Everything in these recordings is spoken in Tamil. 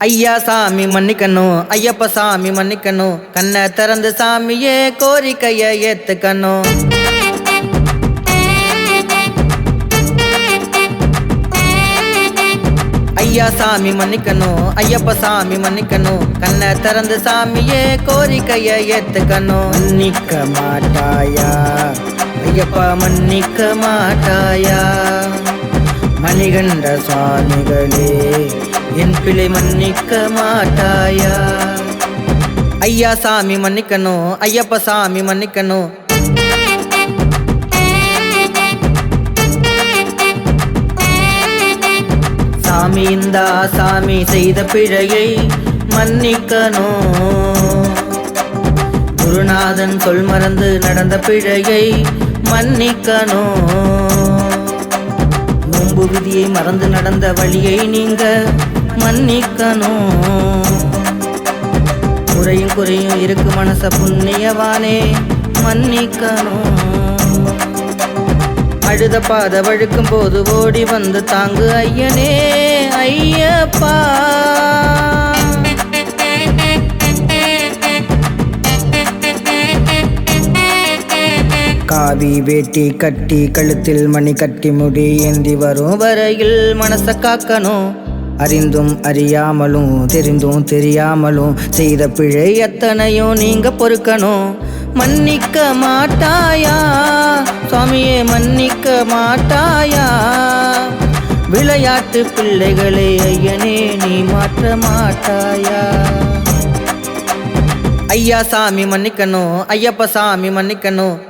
ஐயா சாமி மன்னிக்கணும் ஐயப்ப சாமி மன்னிக்கணும் கண்ணை திறந்து சாமியே கோரிக்கைய ஏத்துக்கணும். ஐயா சாமி மன்னிக்கணும் ஐயப்ப சாமி மன்னிக்கணும் கண்ணை திறந்து சாமியே கோரிக்கைய ஏத்துக்கணும். மன்னிக்க மாட்டாயா? ஐயப்பா மன்னிக்க மாட்டாயா? மணிகண்ட சுவாமிகளே என் பிழை மன்னிக்க மாட்டாயா? ஐயா சாமி மன்னிக்கணும் ஐயப்ப சாமி மன்னிக்கணும் சாமி இந்த சாமி செய்த பிழையை மன்னிக்கணும் குருநாதன் சொல் மறந்து நடந்த பிழையை மன்னிக்கணும் நோன்பு விதியை மறந்து நடந்த வழியை நீங்க மன்னிக்கணும். குறையும் குறையும் இருக்கு மனச புண்ணியவானே மன்னிக்கணும். அழுத பாத வழுக்கும் போது ஓடி வந்து தாங்கு ஐயனே ஐயப்பா. காவி வேட்டி கட்டி கழுத்தில் மணி கட்டி முடி ஏந்தி வரும் வரையில் மனச காக்கணும். அறிந்தும் அறியாமலும் தெரிந்தும் தெரியாமலும் செய்த பிழை எத்தனையும் நீங்க பொறுக்கணும். மன்னிக்க மாட்டாயா? சுவாமியே மன்னிக்க மாட்டாயா? விளையாட்டு பிள்ளைகளை ஐயனே நீ மாற்ற மாட்டாயா? ஐயா சாமி மன்னிக்கணும் ஐயப்ப சாமி மன்னிக்கணும்.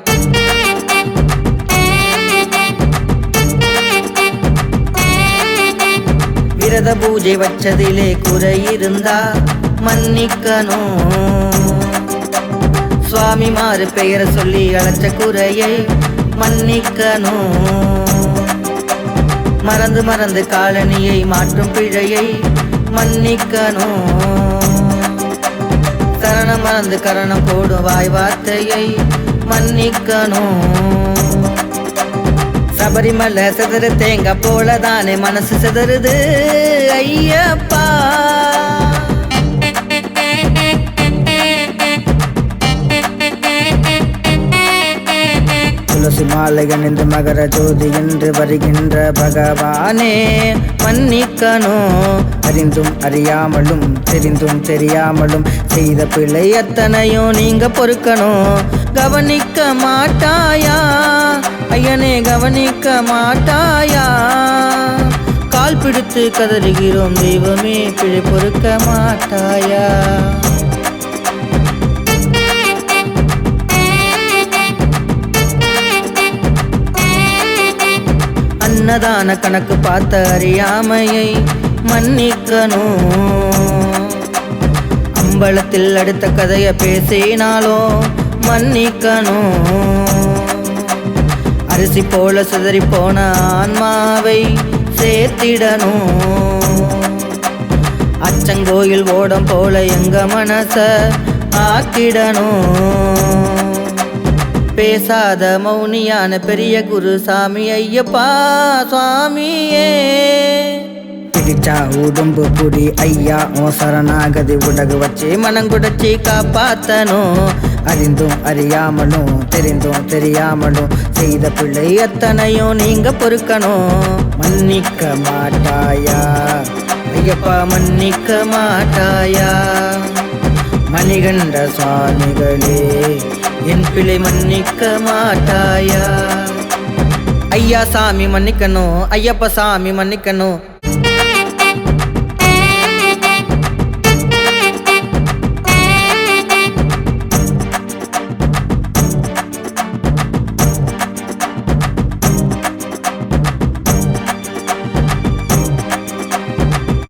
விரத பூஜை வச்சதிலே குறை இருந்தா மன்னிக்கணும். சுவாமி மாறு பெயரை சொல்லி அழைச்ச குறையை மன்னிக்கணும். மறந்து மறந்து காலனியை மாற்றும் பிழையை மன்னிக்கணும். சரணம் மறந்து கரணம் போடும் வாய் வார்த்தையை மன்னிக்கணும். சபரிமலை சிதற தேங்க போல தானே மனசு சிதறுது ஐயப்பா. துளசி மாலைகன் என்று மகர ஜோதி என்று வருகின்ற பகவானே மன்னிக்கணும். அறிந்தும் அறியாமலும் தெரிந்தும் தெரியாமலும் செய்த பிழை அத்தனையும் நீங்க பொறுக்கணும். கவனிக்க மாட்டாயா? ஐயனே கவனிக்க மாட்டாயா? கால் பிடித்து கதறுகிறோம் தெய்வமே பிழை பொறுக்க மாட்டாயா? அன்னதான கணக்கு பார்த்த அறியாமையை மன்னிக்கணும். அம்பலத்தில் அடுத்த கதைய பேசினாலோ மன்னிக்கணும். அரிசி போல சிதறி போன ஆன்மாவை சேர்த்திடணும். அச்சங்கோயில் ஓடம் போல எங்க மனச ஆக்கிடணும். பேசாத மௌனியான பெரிய குரு சாமி ஐயப்பா சுவாமியே. பிடிச்சா உடம்பு புடி. ஐயா ஓ சரணாகதி உடகு வச்சு மனங்குடச்சி காப்பாத்தனும் அறிந்தும் அறியாமலும் தெரிந்தும் தெரியாமலும் செய்த பிள்ளை அத்தனையும் நீங்க பொறுக்கணும். மன்னிக்க மாட்டாயா? ஐயப்பா மன்னிக்க மாட்டாயா? மணிகண்ட சுவாமிகளே என் பிள்ளை மன்னிக்க மாட்டாயா? ஐயா சாமி மன்னிக்கணும். ஐயப்ப சாமி மன்னிக்கணும்.